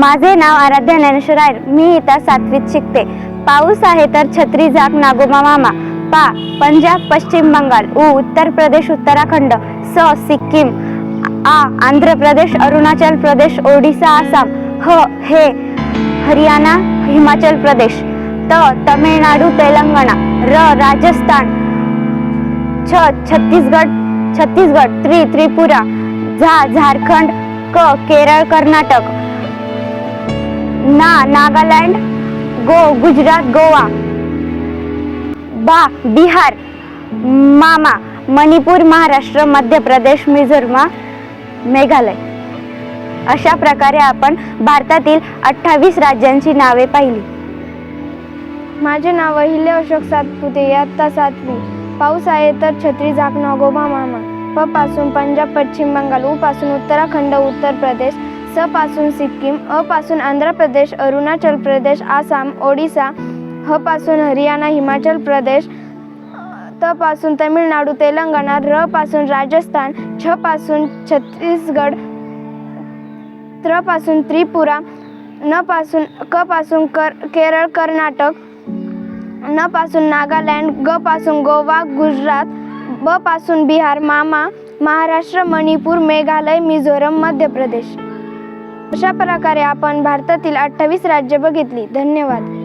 माझे नाव आराध्या ज्ञानेश्वर आहे. मी इथं सातवीत शिकते. पाऊस आहे तर छत्री जाग नागोबा मामा. पा पंजाब पश्चिम बंगाल. उ उत्तर प्रदेश उत्तराखंड. स सिक्कीम. आ आंध्र प्रदेश अरुणाचल प्रदेश ओडिसा आसाम. ह हे हरियाणा हिमाचल प्रदेश. त तमिळनाडू तेलंगणा. र राजस्थान. छ छत्तीसगड छत्तीसगड त्रि त्रिपुरा. झा झारखंड. क केरळ कर्नाटक. ना नागालँड गो गुजरात गोवा. बा बिहार मामा मणिपूर महाराष्ट्र मध्य प्रदेश मिझोरम मेघालय. अशा प्रकारे आपण भारतातील अठ्ठावीस राज्यांची नावे पाहिली. माझे नाव अहिल्य अशोक सातपुते इयत्ता सातवी. पाऊस आहे तर छत्री झाक नागोबा मामा. प पासून पंजाब पश्चिम बंगाल उ पासून उत्तराखंड उत्तर प्रदेश स पासून सिक्कीम अ पासून आंध्र प्रदेश अरुणाचल प्रदेश आसाम ओडिसा ह पासून हरियाणा हिमाचल प्रदेश त पासून तमिळनाडू तेलंगणा र पासून राजस्थान छ पासून छत्तीसगड त्रपासून त्रिपुरा न पासून क पासून कर केरळ कर्नाटक न पासून नागालँड ग पासून गोवा गुजरात ब पासून बिहार मामा महाराष्ट्र मणिपूर मेघालय मिझोरम मध्य प्रदेश. अशा प्रकारे आपण भारतातील अठ्ठावीस राज्य बघितली. धन्यवाद.